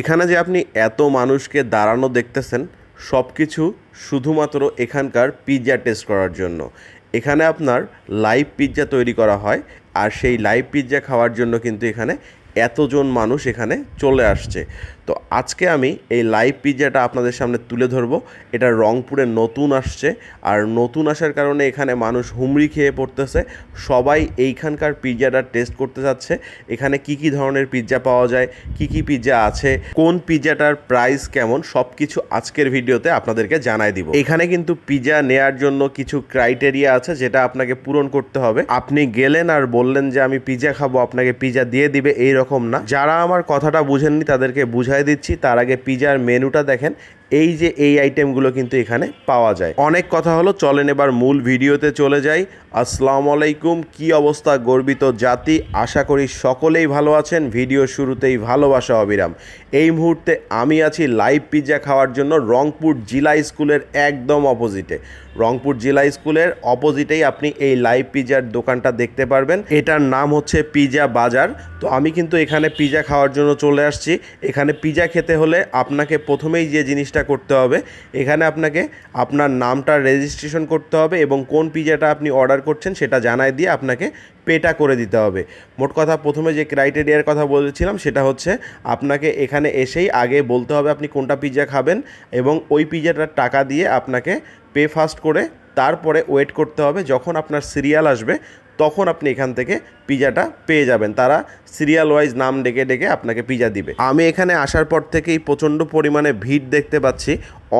এখানে যে আপনি এত মানুষকে দাঁড়ানো দেখতেছেন সব কিছু শুধুমাত্র এখানকার পিৎজা টেস্ট করার জন্য। এখানে আপনার লাইভ পিৎজা তৈরি করা হয়, আর সেই লাইভ পিৎজা খাওয়ার জন্য কিন্তু এখানে এতজন মানুষ এখানে চলে আসছে। তো আজকে আমি এই লাইভ পিৎজাটা আপনাদের সামনে তুলে ধরবো। এটা রংপুরে নতুন আসছে আর নতুন আসার কারণে এখানে মানুষ হুমড়ি খেয়ে পড়তেছে। সবাই এইখানকার পিৎজাটা টেস্ট করতে যাচ্ছে। এখানে কি কি ধরনের পিৎজা পাওয়া যায়, কি কি পিৎজা আছে, কোন পিৎজাটার প্রাইস কেমন সব কিছু আজকের ভিডিওতে আপনাদেরকে জানাই দিব। এখানে কিন্তু পিৎজা নেয়ার জন্য কিছু ক্রাইটেরিয়া আছে যেটা আপনাকে পূরণ করতে হবে। আপনি গেলেন আর বললেন যে আমি পিৎজা খাব, আপনাকে পিৎজা দিয়ে দিবে এই রকম না। যারা আমার কথাটা বুঝেননি তাদেরকে বুঝাই দিচ্ছি, তার আগে পিজার মেনুটা দেখেন। এই যে এই আইটেমগুলো কিন্তু এখানে পাওয়া যায়। অনেক কথা হলো, চলেন এবার মূল ভিডিওতে চলে যাই। আসসালামু আলাইকুম, কি অবস্থা গর্বিত জাতি? আশা করি সকলেই ভালো আছেন। ভিডিও শুরুতেই ভালোবাসা অবিরাম। এই মুহূর্তে আমি আছি লাইভ পিৎজা খাওয়ার জন্য রংপুর জিলা স্কুলের একদম অপোজিটে রংপুর জিলা স্কুলের অপোজিটেই আপনি এই লাইভ পিৎজার দোকানটা দেখতে পারবেন। এটার নাম হচ্ছে পিৎজা বাজার। তো আমি কিন্তু এখানে পিৎজা খাওয়ার জন্য চলে আসছি। এখানে পিৎজা খেতে হলে আপনাকে প্রথমেই যে জিনিসটা করতে হবে, এখানে আপনাকে আপনার নামটা রেজিস্ট্রেশন করতে হবে এবং কোন পিৎজাটা আপনি অর্ডার করছেন সেটা জানাই দিয়ে আপনাকে পেটা করে দিতে হবে। মোট কথা প্রথমে যে ক্রাইটেরিয়ার কথা বলেছিলাম সেটা হচ্ছে আপনাকে এখানে এসেই আগে বলতে হবে আপনি কোনটা পিৎজা খাবেন এবং ওই পিৎজাটার টাকা দিয়ে আপনাকে পে ফাস্ট করে তারপরে ওয়েট করতে হবে। যখন আপনার সিরিয়াল আসবে, তখন আপনি এখান থেকে পিজাটা পেয়ে যাবেন। তারা সিরিয়াল ওয়াইজ নাম ডেকে ডেকে আপনাকে পিজা দিবে। আমি এখানে আসার পর থেকেই প্রচণ্ড পরিমাণে ভিড় দেখতে পাচ্ছি।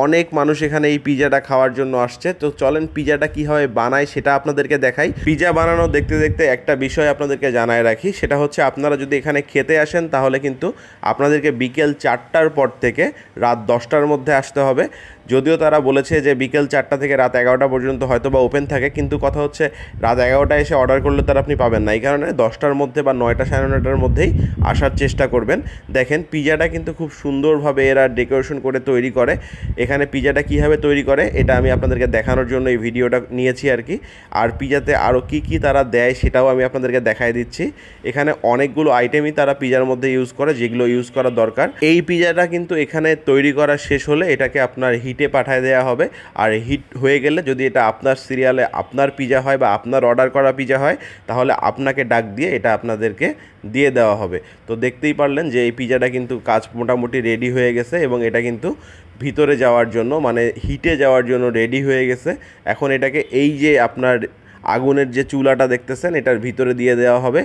অনেক মানুষ এখানে এই পিজাটা খাওয়ার জন্য আসছে। তো চলেন পিজাটা কীভাবে বানায় সেটা আপনাদেরকে দেখাই। পিজা বানানো দেখতে দেখতে একটা বিষয় আপনাদেরকে জানায় রাখি, সেটা হচ্ছে আপনারা যদি এখানে খেতে আসেন তাহলে কিন্তু আপনাদেরকে বিকেল চারটার পর থেকে রাত দশটার মধ্যে আসতে হবে। যদিও তারা বলেছে যে বিকেল চারটা থেকে রাত এগারোটা পর্যন্ত হয়তো বা ওপেন থাকে, কিন্তু কথা হচ্ছে রাত এগারোটা এসে অর্ডার করলে তারা আপনি পাবেন না। এই কারণে দশটার মধ্যে বা নয়টা সাড়ে নয়টার মধ্যেই আসার চেষ্টা করবেন। দেখেন, পিজাটা কিন্তু খুব সুন্দরভাবে এরা ডেকোরেশন করে তৈরি করে। এখানে পিজাটা কীভাবে তৈরি করে, এটা আমি আপনাদেরকে দেখানোর জন্য এই ভিডিওটা নিয়েছি আর কি। আর পিজাতে আরও কী কী তারা দেয় সেটাও আমি আপনাদেরকে দেখাই দিচ্ছি। এখানে অনেকগুলো আইটেমই তারা পিজার মধ্যে ইউজ করে, যেগুলো ইউজ করা দরকার। এই পিজাটা কিন্তু এখানে তৈরি করা শেষ হলে এটাকে আপনার হিটে পাঠায় দেওয়া হবে। আর হিট হয়ে গেলে যদি এটা আপনার সিরিয়ালে আপনার পিজা হয় বা আপনার অর্ডার করা পিজা হয়, তাহলে আপনাকে ডাক দিয়ে এটা আপনাদেরকে দিয়ে দেওয়া হবে। তো দেখতেই পারলেন যে এই পিজাটা কিন্তু কাজ মোটামুটি রেডি হয়ে গেছে এবং এটা কিন্তু ভিতরে যাওয়ার জন্য মানে হিটে যাওয়ার জন্য রেডি হয়ে গেছে। এখন এটাকে এই যে আপনার আগুনের যে চুলাটা দেখতেছেন, এটার ভিতরে দিয়ে দেওয়া হবে।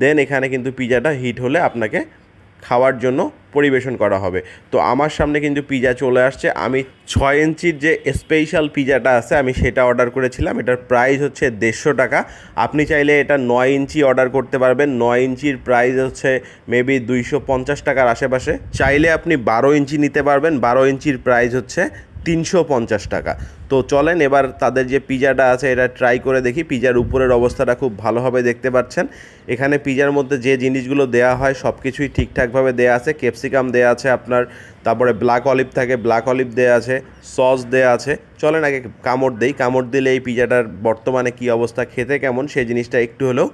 দেন এখানে কিন্তু পিজাটা হিট হলে আপনাকে খাওয়ার জন্য পরিবেশন করা হবে। তো আমার সামনে কিন্তু পিজা চলে আসছে। আমি ছয় ইঞ্চির যে স্পেশাল পিজাটা আছে, আমি সেটা অর্ডার করেছিলাম। এটার প্রাইস হচ্ছে দেড়শো টাকা। আপনি চাইলে এটা নয় ইঞ্চি অর্ডার করতে পারবেন। নয় ইঞ্চির প্রাইস হচ্ছে মেবি দুইশো পঞ্চাশ টাকার আশেপাশে। চাইলে আপনি বারো ইঞ্চি নিতে পারবেন। বারো ইঞ্চির প্রাইস হচ্ছে তিনশো পঞ্চাশ টাকা। তো চলেন এবার তাদের যে পিজাটা আছে, এটা ট্রাই করে দেখি। পিজার উপরের অবস্থাটা খুব ভালোভাবে দেখতে পাচ্ছেন। এখানে পিজার মধ্যে যে জিনিসগুলো দেওয়া হয় সব কিছুই ঠিকঠাকভাবে দেওয়া আছে। ক্যাপসিকাম দেওয়া আছে আপনার, তারপরে ব্ল্যাক অলিভ থাকে ব্ল্যাক অলিভ দেওয়া আছে সস দেওয়া আছে। চলেন আগে কামড় দেই। কামড় দিলে এই পিজাটার বর্তমানে কি অবস্থা, খেতে কেমন, সেই জিনিসটা একটু হলেও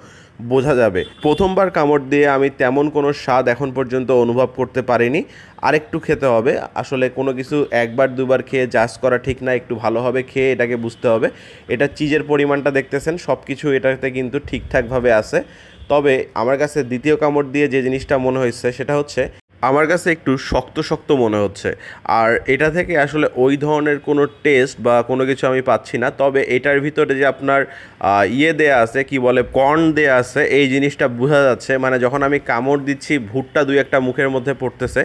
বোঝা যাবে। প্রথমবার কামড় দিয়ে আমি তেমন কোনো স্বাদ এখন পর্যন্ত অনুভব করতে পারিনি। আরেকটু খেতে হবে। আসলে কোনো কিছু একবার, দুবার খেয়ে জাজ করা ঠিক না, একটু ভালোভাবে খেয়ে এটাকে বুঝতে হবে। এটা চিজের পরিমাণটা দেখতেছেন সব কিছু এটাতে কিন্তু ঠিকঠাকভাবে আছে। তবে আমার কাছে দ্বিতীয় কামড় দিয়ে যে জিনিসটা মনে হয়েছে সেটা হচ্ছে আমার কাছে একটু শক্ত শক্ত মনে হচ্ছে। আর এটা থেকে আসলে ওই ধরনের কোনো টেস্ট বা কোনো কিছু আমি পাচ্ছি না। তবে এটার ভিতরে যে আপনার ইয়ে দেয়া আছে, কি বলে, কর্ন দেয়া আছে, এই জিনিসটা বোঝা যাচ্ছে। মানে যখন আমি কামড় দিচ্ছি, ভুট্টা দুই একটা মুখের মধ্যে পড়তেছে।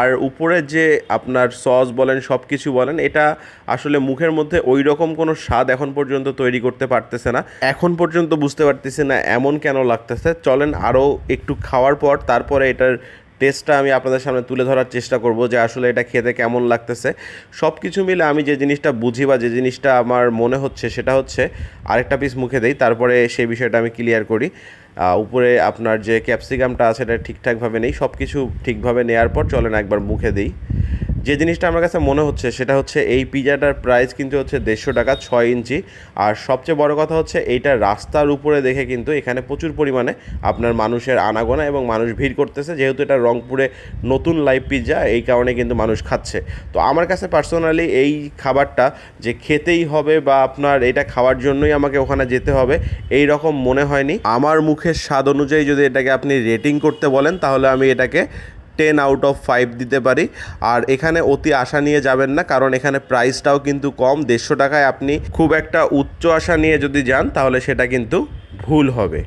আর উপরে যে আপনার সস বলেন সব কিছু বলেন, এটা আসলে মুখের মধ্যে ওই রকম কোনো স্বাদ এখন পর্যন্ত তৈরি করতে পারতেছে না। এখন পর্যন্ত বুঝতে পারতেছি না, এমন কেন লাগতেছে। চলেন আরও একটু খাওয়ার পর, তারপরে এটার টেস্টটা আমি আপনাদের সামনে তুলে ধরার চেষ্টা করব যে আসলে এটা খেতে কেমন লাগতেছে। সব কিছু মিলে আমি যে জিনিসটা বুঝি বা যে জিনিসটা আমার মনে হচ্ছে সেটা হচ্ছে আরেকটা পিস মুখে দেই, তারপরে সেই বিষয়টা আমি ক্লিয়ার করি। উপরে আপনার যে ক্যাপসিকামটা আছে এটা ঠিকঠাকভাবে নেই সব কিছু ঠিকভাবে নেওয়ার পর চলেন একবার মুখে দিই। যে জিনিসটা আমার কাছে মনে হচ্ছে, সেটা হচ্ছে এই পিজাটার প্রাইস কিন্তু হচ্ছে দেড়শো টাকা, ছয় ইঞ্চি। আর সবচেয়ে বড় কথা হচ্ছে, এইটা রাস্তার উপরে দেখে কিন্তু এখানে প্রচুর পরিমাণে আপনার মানুষের আনাগোনা এবং মানুষ ভিড় করতেছে। যেহেতু এটা রংপুরে নতুন লাইভ পিৎজা এই কারণে কিন্তু মানুষ খাচ্ছে। তো আমার কাছে পার্সোনালি এই খাবারটা যে খেতেই হবে বা আপনার এটা খাওয়ার জন্যই আমাকে ওখানে যেতে হবে, এই রকম মনে হয়নি। আমার মুখের স্বাদ অনুযায়ী যদি এটাকে আপনি রেটিং করতে বলেন, তাহলে আমি এটাকে টেন আউট অফ ফাইভ দিতে পারি। আর এখানে অতি আশা নিয়ে যাবেন না, কারণ এখানে প্রাইসটাও কিন্তু কম। দেড়শো টাকায় আপনি খুব একটা উচ্চ আশা নিয়ে যদি যান, তাহলে সেটা কিন্তু ভুল হবে।